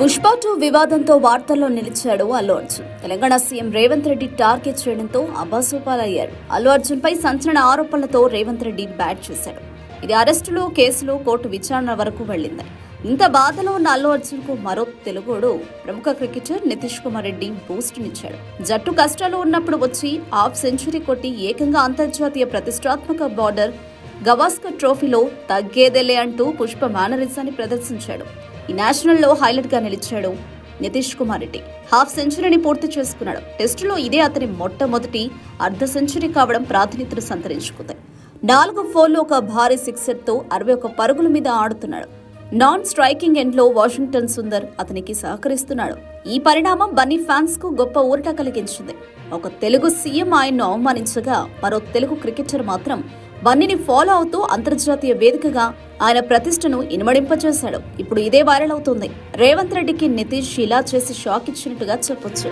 Pushpa two వివాదంతో వార్తల్లో నిలిచాడు అల్లు అర్జున్. తెలంగాణ సీఎం రేవంత్ రెడ్డి టార్గెట్ చేయడంతో అబ్బాసూపాలయ్యారు అల్లు అర్జున్ పై సంచలన ఆరోపణలతో రేవంత్ రెడ్డి బ్యాట్ చేశాడు. ఇది అరెస్టులు కేసులు కోర్టు విచారణ వరకు వెళ్ళింది. ఇంత బాధలో ఉన్న అల్లు అర్జున్కు మరో తెలుగుడు. ప్రముఖ క్రికెటర్ నితీష్ కుమార్ రెడ్డి బూస్ట్ నిచ్చాడు జట్టు కష్టాలు ఉన్నప్పుడు వచ్చి హాఫ్ సెంచరీ కొట్టి ఏకంగా అంతర్జాతీయ ప్రతిష్టాత్మక బార్డర్ గవాస్కర్ ట్రోఫీలో తగ్గేదేలే అంటూ పుష్ప మానరిజాన్ని ప్రదర్శించాడు. ఈ నేషనల్లో హైలైట్గా నిలిచాడు నితీష్ కుమార్ రెడ్డి. హాఫ్ సెంచరీని పూర్తి చేసుకున్నాడు. టెస్టులో ఇదే అతని మొట్టమొదటి అర్ధ సెంచరీ కావడం ప్రాతినిధ్యం సంతరించుకుంది. నాలుగు ఫోర్లు ఒక భారీ సిక్సర్తో అరవై ఒక పరుగుల మీద ఆడుతున్నాడు. నాన్ స్ట్రైకింగ్ ఎండ్లో వాషింగ్టన్ సుందర్ అతనికి సహకరిస్తున్నాడు. ఈ పరిణామం బన్నీ ఫ్యాన్స్కు గొప్ప ఊరట కలిగించింది. ఒక తెలుగు సీఎం ఆయన్ను అవమానించగా మరో తెలుగు క్రికెటర్ మాత్రం బన్నీని ఫాలో అవుతూ అంతర్జాతీయ వేదికగా ఆయన ప్రతిష్టను ఇనుమడింపజేశాడు. ఇప్పుడు ఇదే వైరల్ అవుతుంది. రేవంత్ రెడ్డికి నితీష్ ఇలా చేసి షాక్ ఇచ్చినట్టుగా చెప్పొచ్చు.